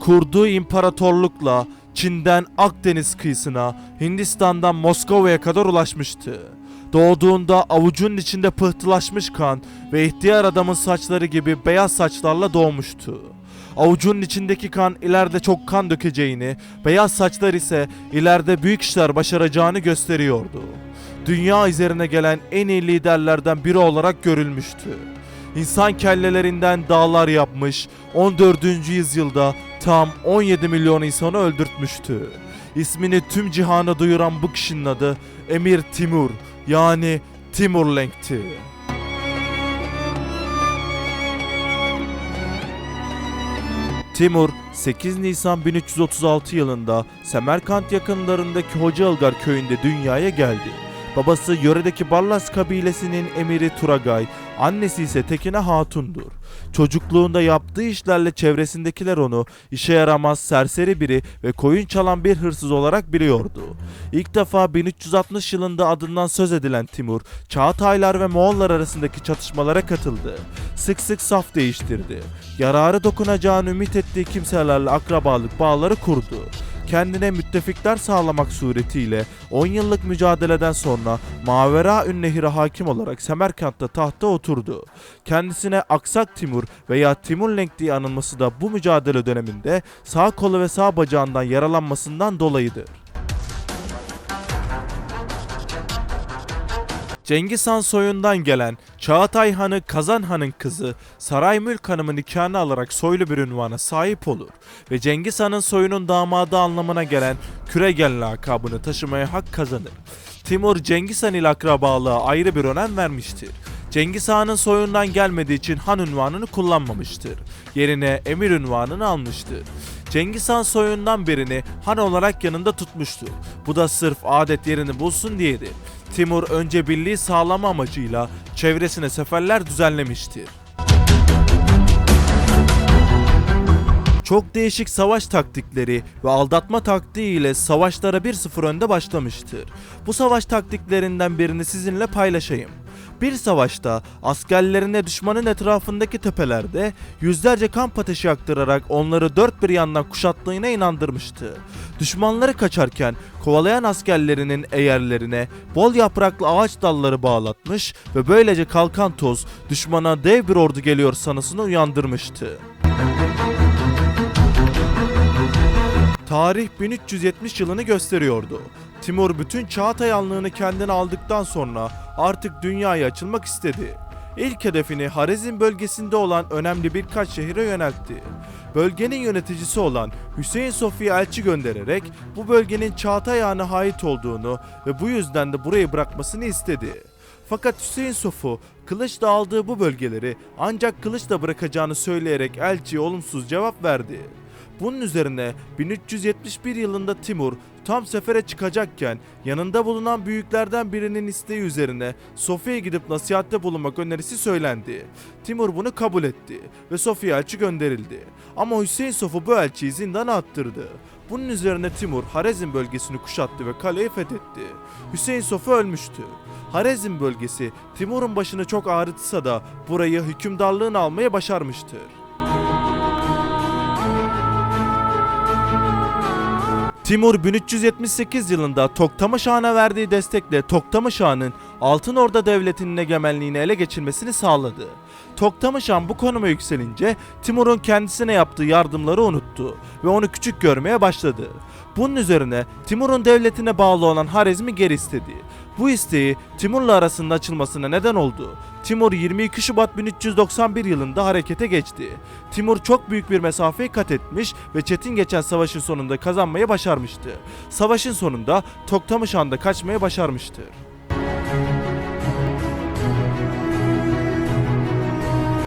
Kurduğu imparatorlukla Çin'den Akdeniz kıyısına, Hindistan'dan Moskova'ya kadar ulaşmıştı. Doğduğunda avucunun içinde pıhtılaşmış kan ve ihtiyar adamın saçları gibi beyaz saçlarla doğmuştu. Avucunun içindeki kan ileride çok kan dökeceğini, beyaz saçlar ise ileride büyük işler başaracağını gösteriyordu. Dünya üzerine gelen en iyi liderlerden biri olarak görülmüştü. İnsan kellelerinden dağlar yapmış, 14. yüzyılda tam 17 milyon insanı öldürtmüştü. İsmini tüm cihana duyuran bu kişinin adı Emir Timur yani Timurlenk'ti. Timur 8 Nisan 1336 yılında Semerkant yakınlarındaki Hoca Ilgar köyünde dünyaya geldi. Babası yöredeki Barlas kabilesinin emiri Turagay, annesi ise Tekine Hatun'dur. Çocukluğunda yaptığı işlerle çevresindekiler onu işe yaramaz, serseri biri ve koyun çalan bir hırsız olarak biliyordu. İlk defa 1360 yılında adından söz edilen Timur, Çağataylar ve Moğollar arasındaki çatışmalara katıldı. Sık sık saf değiştirdi. Yararı dokunacağını ümit ettiği kimselerle akrabalık bağları kurdu kendine müttefikler sağlamak suretiyle 10 yıllık mücadeleden sonra Mavera Nehir'e hakim olarak Semerkant'ta tahta oturdu. Kendisine Aksak Timur veya Timurlenk diye anılması da bu mücadele döneminde sağ kolu ve sağ bacağından yaralanmasından dolayıdır. Cengiz Han soyundan gelen Çağatay Hanı Kazan Han'ın kızı Saray Mülk Hanım'ın nikahını alarak soylu bir ünvana sahip olur ve Cengiz Han'ın soyunun damadı anlamına gelen Küregen lakabını taşımaya hak kazanır. Timur Cengiz Han ile akrabalığa ayrı bir önem vermiştir. Cengiz Han'ın soyundan gelmediği için Han ünvanını kullanmamıştır. Yerine emir ünvanını almıştır. Cengiz Han soyundan birini Han olarak yanında tutmuştur. Bu da sırf adet yerini bulsun diyedir. Timur önce birliği sağlama amacıyla çevresine seferler düzenlemiştir. Çok değişik savaş taktikleri ve aldatma taktiği ile savaşlara 1-0 önde başlamıştır. Bu savaş taktiklerinden birini sizinle paylaşayım. Bir savaşta askerlerine düşmanın etrafındaki tepelerde yüzlerce kamp ateşi yaktırarak onları dört bir yandan kuşattığına inandırmıştı. Düşmanları kaçarken kovalayan askerlerinin eğerlerine bol yapraklı ağaç dalları bağlatmış ve böylece kalkan toz düşmana dev bir ordu geliyor sanısını uyandırmıştı. Tarih 1370 yılını gösteriyordu. Timur bütün Çağatay Hanlığını kendine aldıktan sonra artık dünyaya açılmak istedi. İlk hedefini Harezm bölgesinde olan önemli birkaç şehire yöneltti. Bölgenin yöneticisi olan Hüseyin Sofi'ye elçi göndererek bu bölgenin Çağatay Han'a ait olduğunu ve bu yüzden de burayı bırakmasını istedi. Fakat Hüseyin Sofu kılıçla aldığı bu bölgeleri ancak kılıçla bırakacağını söyleyerek elçiye olumsuz cevap verdi. Bunun üzerine 1371 yılında Timur tam sefere çıkacakken yanında bulunan büyüklerden birinin isteği üzerine Sofya'ya gidip nasihatte bulunmak önerisi söylendi. Timur bunu kabul etti ve Sofya elçi gönderildi. Ama Hüseyin Sofu bu elçiyi zindana attırdı. Bunun üzerine Timur Harezm bölgesini kuşattı ve kaleyi fethetti. Hüseyin Sofu ölmüştü. Harezm bölgesi Timur'un başını çok ağrıtsa da burayı hükümdarlığını almaya başarmıştır. Timur 1378 yılında Toktamış Han'a verdiği destekle Toktamış Han'ın Altın Orda Devleti'nin egemenliğini ele geçirmesini sağladı. Toktamış Han bu konuma yükselince Timur'un kendisine yaptığı yardımları unuttu ve onu küçük görmeye başladı. Bunun üzerine Timur'un devletine bağlı olan Harezm'i geri istedi. Bu isteği Timur'la arasında açılmasına neden oldu. Timur 22 Şubat 1391 yılında harekete geçti. Timur çok büyük bir mesafeyi kat etmiş ve çetin geçen savaşın sonunda kazanmayı başarmıştı. Savaşın sonunda Toktamış Han'da kaçmayı başarmıştır.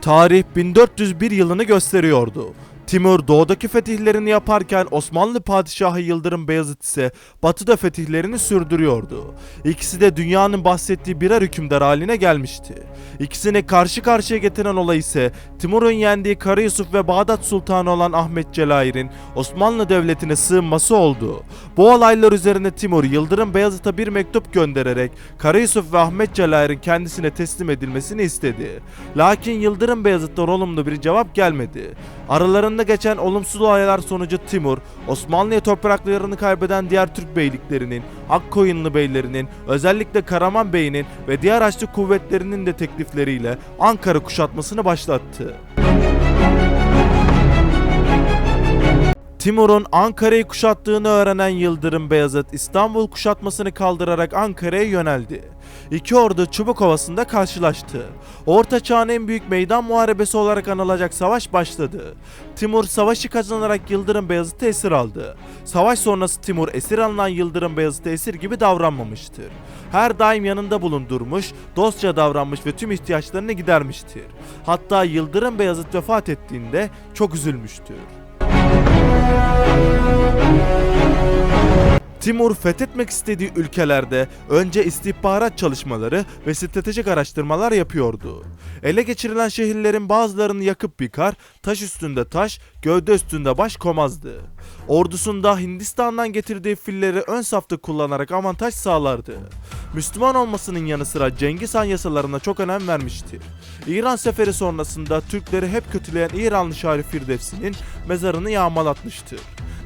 Tarih 1401 yılını gösteriyordu. Timur doğudaki fetihlerini yaparken Osmanlı Padişahı Yıldırım Beyazıt ise batıda fetihlerini sürdürüyordu. İkisi de dünyanın bahsettiği birer hükümdar haline gelmişti. İkisini karşı karşıya getiren olay ise Timur'un yendiği Kara Yusuf ve Bağdat Sultanı olan Ahmet Celair'in Osmanlı Devleti'ne sığınması oldu. Bu olaylar üzerine Timur Yıldırım Beyazıt'a bir mektup göndererek Kara Yusuf ve Ahmet Celair'in kendisine teslim edilmesini istedi. Lakin Yıldırım Beyazıt'tan olumlu bir cevap gelmedi. Aralarında geçen olumsuz olaylar sonucu Timur, Osmanlı'ya topraklarını kaybeden diğer Türk beyliklerinin, Akkoyunlu beylerinin, özellikle Karaman Bey'inin ve diğer Haçlı kuvvetlerinin de teklifleriyle Ankara kuşatmasını başlattı. Timur'un Ankara'yı kuşattığını öğrenen Yıldırım Beyazıt İstanbul kuşatmasını kaldırarak Ankara'ya yöneldi. İki ordu Çubukovası'nda karşılaştı. Orta Çağ'ın en büyük meydan muharebesi olarak anılacak savaş başladı. Timur savaşı kazanarak Yıldırım Beyazıt'ı esir aldı. Savaş sonrası Timur esir alınan Yıldırım Beyazıt'a esir gibi davranmamıştır. Her daim yanında bulundurmuş, dostça davranmış ve tüm ihtiyaçlarını gidermiştir. Hatta Yıldırım Beyazıt vefat ettiğinde çok üzülmüştür. Timur fethetmek istediği ülkelerde önce istihbarat çalışmaları ve stratejik araştırmalar yapıyordu. Ele geçirilen şehirlerin bazılarını yakıp yıkar, taş üstünde taş, gövde üstünde baş komazdı. Ordusunda Hindistan'dan getirdiği filleri ön safta kullanarak avantaj sağlardı. Müslüman olmasının yanı sıra Cengiz Han yasalarına çok önem vermiştir. İran seferi sonrasında Türkleri hep kötüleyen İranlı şair Firdevsi'nin mezarını yağmalatmıştır.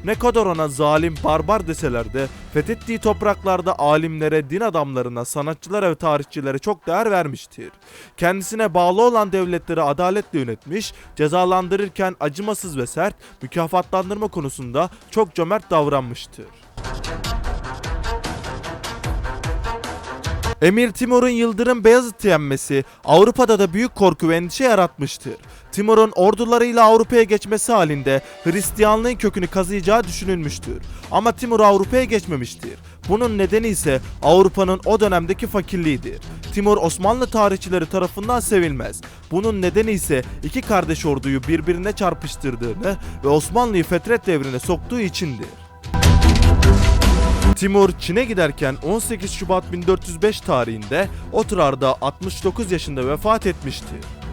Ne kadar ona zalim, barbar deseler de fethettiği topraklarda alimlere, din adamlarına, sanatçılara ve tarihçilere çok değer vermiştir. Kendisine bağlı olan devletleri adaletle yönetmiş, cezalandırırken acımasız ve sert, mükafatlandırma konusunda çok cömert davranmıştır. Emir Timur'un Yıldırım Beyazıt'ı yenmesi Avrupa'da da büyük korku ve endişe yaratmıştır. Timur'un ordularıyla Avrupa'ya geçmesi halinde Hristiyanlığın kökünü kazıyacağı düşünülmüştür. Ama Timur Avrupa'ya geçmemiştir. Bunun nedeni ise Avrupa'nın o dönemdeki fakirliğidir. Timur Osmanlı tarihçileri tarafından sevilmez. Bunun nedeni ise iki kardeş orduyu birbirine çarpıştırdığını ve Osmanlı'yı fetret devrine soktuğu içindir. Timur Çin'e giderken 18 Şubat 1405 tarihinde Otrar'da 69 yaşında vefat etmiştir.